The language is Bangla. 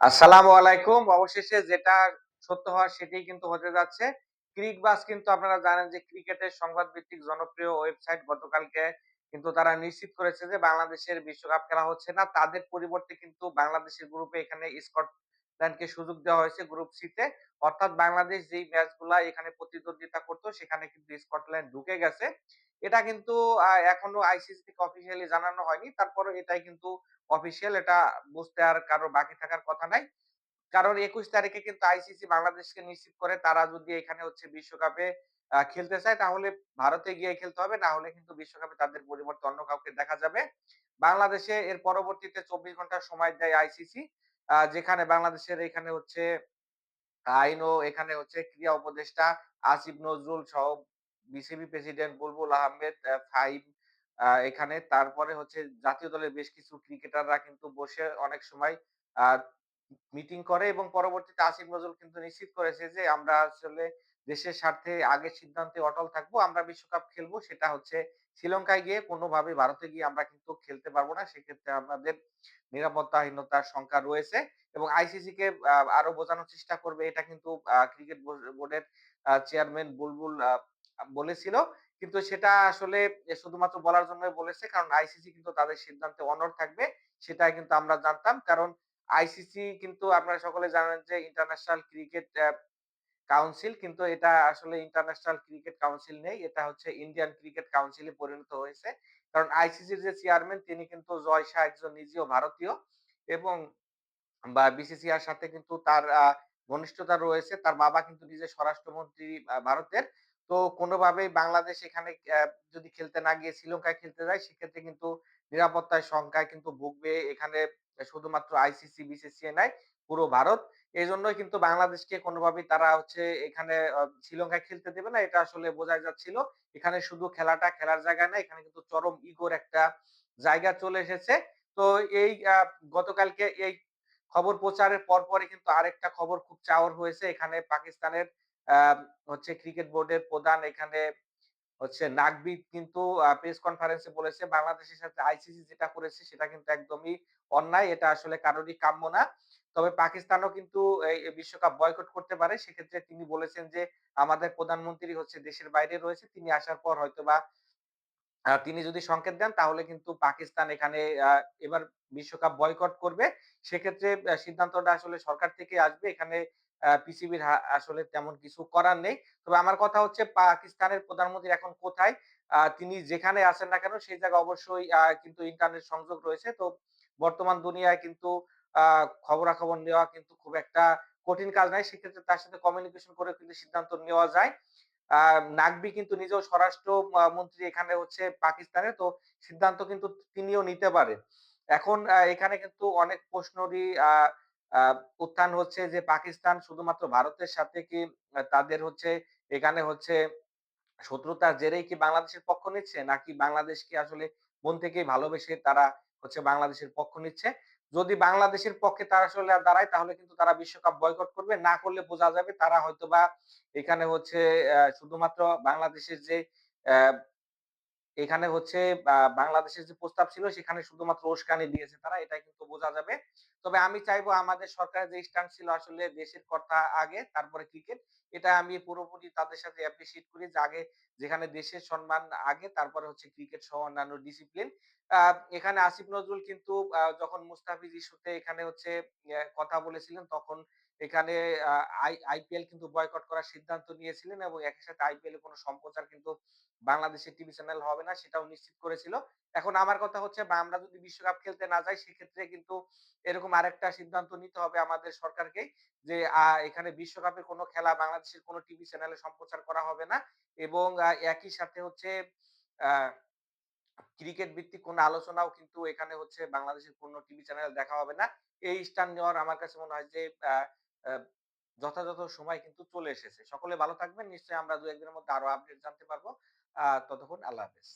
আসসালামু আলাইকুম। অবশেষে যেটা সত্য হওয়ার সেটাই কিন্তু হতে যাচ্ছে। ক্রিক বাস কিন্তু আপনারা জানেন যে ক্রিকেটের সংবাদ ভিত্তিক জনপ্রিয় ওয়েবসাইট গতকালকে কিন্তু তারা নিশ্চিত করেছে যে বাংলাদেশের বিশ্বকাপ খেলা হচ্ছে না। তাদের পরিবর্তে কিন্তু বাংলাদেশের গ্রুপে এখানে স্কটল্যান্ডকে সুযোগ দেওয়া হয়েছে গ্রুপ সি তে। অর্থাৎ বাংলাদেশ যেই ম্যাচগুলা এখানে প্রতিদ্বন্দ্বিতা করত, সেখানে কিন্তু স্কটল্যান্ড ঢুকে গেছে। এটা কিন্তু এখনও আইসিসি থেকে অফিসিয়ালি জানানো হয়নি। তারপরেও এটাই কিন্তু অফিসিয়াল এটা বুঝতে আর কারও বাকি থাকার কথা নাই। কারণ ২১ তারিখে কিন্তু আইসিসি বাংলাদেশকে নিশ্চিত করে তারা যদি এখানে হচ্ছে বিশ্বকাপে খেলতে চায়, তাহলে ভারতে গিয়ে খেলতে হবে। না হলে কিন্তু বিশ্বকাপে তাদের পরিবর্তে অন্য কাউকে দেখা যাবে। বাংলাদেশে এর পরবর্তীতে ২৪ ঘণ্টা সময় দেয় আইসিসি। যেখানে বাংলাদেশের এখানে হচ্ছে আইন ও এখানে হচ্ছে ক্রিয়া উপদেষ্টা আসিফ নজরুল সহ BCB president Bulbul Ahmed five এখানে। তারপরে হচ্ছে জাতীয় দলের বেশ কিছু ক্রিকেটাররা কিন্তু বসে অনেক সময় মিটিং করে এবং পরবর্তীতে আসিফ নজরুল কিন্তু নিশ্চিত করেছে যে আমরা আসলে দেশের স্বার্থে আগের সিদ্ধান্তে অটল থাকব। আমরা বিশ্বকাপ খেলব, সেটা হচ্ছে শ্রীলঙ্কায় গিয়ে কোনোভাবে ভারতে গিয়ে আমরা কিন্তু খেলতে পারব না। সেক্ষেত্রে আমাদের নিরাপত্তাহীনতার শঙ্কা রয়েছে এবং আইসিসি কে আরও বোঝানোর চেষ্টা করবে এটা কিন্তু ক্রিকেট বোর্ডের চেয়ারম্যান বুলবুল বলেছিল। কিন্তু সেটা আসলে শুধুমাত্র বলার জন্য বলেছে। কারণ আইসিসি কিন্তু তাদের সিদ্ধান্তে অনড় থাকবে। সেটাই কিন্তু আমরা জানতাম। কারণ আইসিসি কিন্তু আপনারা সকলে জানেন যে ইন্টারন্যাশনাল ক্রিকেট কাউন্সিল কিন্তু এটা আসলে ইন্টারন্যাশনাল ক্রিকেট কাউন্সিল নেই। এটা হচ্ছে ইন্ডিয়ান ক্রিকেট কাউন্সিলে পরিণত হয়েছে। কারণ আইসিসির যে চেয়ারম্যান তিনি কিন্তু জয় শাহ একজন নিজেও ভারতীয় এবং বা বিসিসিআর সাথে কিন্তু তার ঘনিষ্ঠতা রয়েছে। তার বাবা কিন্তু নিজে স্বরাষ্ট্রমন্ত্রী ভারতের। তো কোনোভাবেই বাংলাদেশ এখানে যদি খেলতে না গিয়ে শ্রীলঙ্কায় খেলতে যায়, সেক্ষেত্রে কিন্তু নিরাপত্তার শঙ্কায় কিন্তু ভুগবে এখানে শুধুমাত্র আইসিসি, বিসিসিআই নাই, পুরো ভারত। এই জন্যই কিন্তু বাংলাদেশকে কোনোভাবেই তারা হচ্ছে এখানে শ্রীলঙ্কায় খেলতে দেবে না। এটা আসলে বোঝাই যাচ্ছিল। এখানে শুধু খেলাটা খেলার জায়গা না, এখানে কিন্তু চরম ইগোর একটা জায়গা চলে এসেছে। তো এই গতকালকে এই খবর প্রচারের পর পরপরই কিন্তু আরেকটা খবর খুব চাওয়ার হয়েছে। এখানে পাকিস্তানের হচ্ছে ক্রিকেট বোর্ডের প্রধান এখানে হচ্ছে নাকবি কিন্তু প্রেস কনফারেন্সে বলেছে, বাংলাদেশের সাথে আইসিসি যেটা করেছে সেটা কিন্তু একদমই অন্যায়। এটা আসলে কারোরই কাম্য না। তবে পাকিস্তানও কিন্তু এই বিশ্বকাপ বয়কট করতে পারে। সেক্ষেত্রে তিনি বলেছেন যে, আমাদের প্রধানমন্ত্রী হচ্ছে দেশের বাইরে রয়েছে। তিনি আসার পর হয়তোবা আ তিনি যদি সংকেত দেন, তাহলে কিন্তু পাকিস্তান এখানে এবার বিশ্বকাপ বয়কট করবে। সেক্ষেত্রে সিদ্ধান্তটা আসলে সরকার থেকে আসবে। এখানে পিসিবির আসলে তেমন কিছু করার নেই। তবে আমার কথা হচ্ছে, পাকিস্তানের প্রধানমন্ত্রী এখন কোথায়? তিনি যেখানে আছেন না কেন, সেই জায়গায় অবশ্যই কিন্তু ইন্টারনেট সংযোগ রয়েছে। তো বর্তমান দুনিয়ায় কিন্তু খবরাখবর নেওয়া কিন্তু খুব একটা কঠিন কাজ নয়। সেক্ষেত্রে তার সাথে কমিউনিকেশন করে কিন্তু সিদ্ধান্ত নেওয়া যায়। নাকবি কিন্তু নিজেও স্বরাষ্ট্র মন্ত্রী এখানে হচ্ছে পাকিস্তানের। তো সিদ্ধান্ত কিন্তু তিনিও নিতে পারেন। এখন এখানে কিন্তু অনেক প্রশ্নরই উত্থান হচ্ছে যে পাকিস্তান শুধুমাত্র ভারতের সাথে কি তাদের হচ্ছে এখানে হচ্ছে শত্রুতার জেরেই কি বাংলাদেশের পক্ষ নিচ্ছে? নাকি বাংলাদেশকে আসলে মন থেকেই ভালোবেসে তারা হচ্ছে বাংলাদেশের পক্ষ নিচ্ছে? যদি বাংলাদেশের পক্ষে তারা আসলে দাঁড়ায়, তাহলে কিন্তু তারা বিশ্বকাপ বয়কট করবে। না করলে বোঝা যাবে তারা হয়তোবা এখানে হচ্ছে শুধুমাত্র বাংলাদেশের যে এখানে হচ্ছে বাংলাদেশের যে প্রস্তাব ছিল, সেখানে শুধুমাত্র উস্কানি দিয়েছে তারা। এটাই কিন্তু বোঝা যাবে। তবে আমি চাইব আমাদের সরকারের যে স্ট্যান্ড ছিল আসলে দেশের কথা আগে, তারপরে ক্রিকেট। এটা আমি পুরোপুরি তাদের সাথে অ্যাপ্রিশিয়েট করি যে আগে যেখানে দেশের সম্মান আগে, তারপরে হচ্ছে ক্রিকেট সহ অন্যান্য ডিসিপ্লিন। এখানে আসিফ নজরুল কিন্তু যখন মুস্তাফিজ ইস্যুতে এখানে হচ্ছে কথা বলেছিলেন, তখন এখানে আইপিএল কিন্তু বয়কট করার সিদ্ধান্ত নিয়েছিলেন এবং একই সাথে আইপিএল এর কোন সম্প্রচার কিন্তু বাংলাদেশের টিভি চ্যানেল হবে না, সেটাও নিশ্চিত করেছিল। এখন আমার কথা হচ্ছে আমরা যদি বিশ্বকাপ খেলতে না যাই, সেক্ষেত্রে কিন্তু এরকম আরেকটা সিদ্ধান্ত নিতে হবে আমাদের সরকারকে যে এখানে বিশ্বকাপের কোন খেলা বাংলাদেশের কোন টিভি চ্যানেলে সম্প্রচার করা হবে না এবং একই সাথে হচ্ছে ক্রিকেট ভিত্তিক কোন আলোচনাও কিন্তু এখানে হচ্ছে বাংলাদেশের কোন টিভি চ্যানেলে দেখা হবে না। এই স্ট্যান্ড নেওয়ার আমার কাছে মনে হয় যে যথাযথ সময় কিন্তু চলে এসেছে। সকলে ভালো থাকবেন। নিশ্চয়ই আমরা দু একদিনের মধ্যে আরও আপডেট জানতে পারব। আহ ততক্ষণ আল্লাহ হাফেজ।